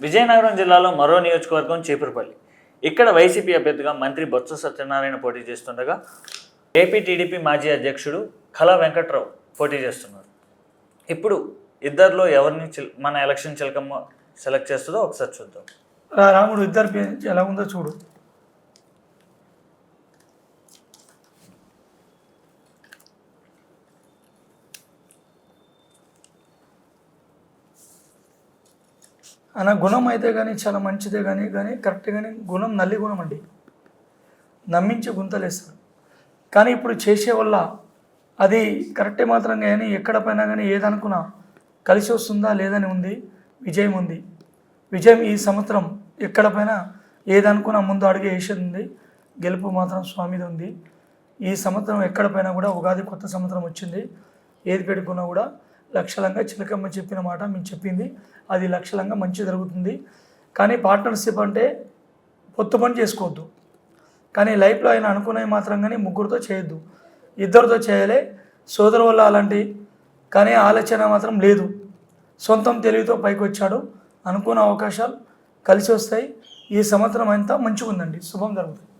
విజయనగరం జిల్లాలో మరో నియోజకవర్గం చీపురుపల్లి. ఇక్కడ వైసీపీ అభ్యర్థిగా మంత్రి బొత్స సత్యనారాయణ పోటీ చేస్తుండగా ఏపీ టీడీపీ మాజీ అధ్యక్షుడు కళా వెంకట్రావు పోటీ చేస్తున్నారు. ఇప్పుడు ఇద్దరిలో ఎవరిని చిల్- మన ఎలక్షన్ చిలకమ్మ సెలెక్ట్ చేస్తుందో ఒకసారి చూద్దాం. రాముడు ఇద్దరు ఎలా ఉందో చూడు. అన్న గుణం అయితే కానీ చాలా మంచిదే కానీ కానీ కరెక్ట్ కానీ గుణం నల్లి గుణం అండి. నమ్మించి గుంతలేస్తారు కానీ ఇప్పుడు చేసే వల్ల అది కరెక్టే మాత్రం కానీ ఎక్కడ పైన కానీ ఏదనుకున్నా కలిసి వస్తుందా లేదని ఉంది విజయం ఉంది. విజయం ఈ సంవత్సరం ఎక్కడ పైన ఏదనుకున్నా ముందు అడిగే వేసేది ఉంది గెలుపు మాత్రం స్వామిది ఉంది. ఈ సంవత్సరం ఎక్కడ పైన కూడా ఉగాది కొత్త సంవత్సరం వచ్చింది. ఏది పెట్టుకున్నా కూడా లక్షలంగా చిలకమ్మ చెప్పిన మాట మేము చెప్పింది. అది లక్షలంగా మంచి జరుగుతుంది. కానీ పార్ట్నర్షిప్ అంటే పొత్తు పని చేసుకోవద్దు. కానీ లైఫ్లో ఆయన అనుకునేవి మాత్రం కానీ ముగ్గురితో చేయొద్దు. ఇద్దరితో చేయాలి సోదరు వల్ల అలాంటి కానీ ఆలోచన మాత్రం లేదు. సొంతం తెలివితో పైకి వచ్చాడు. అనుకున్న అవకాశాలు కలిసి వస్తాయి. ఈ సంవత్సరం అంతా మంచిగా ఉందండి శుభం జరుగుతుంది.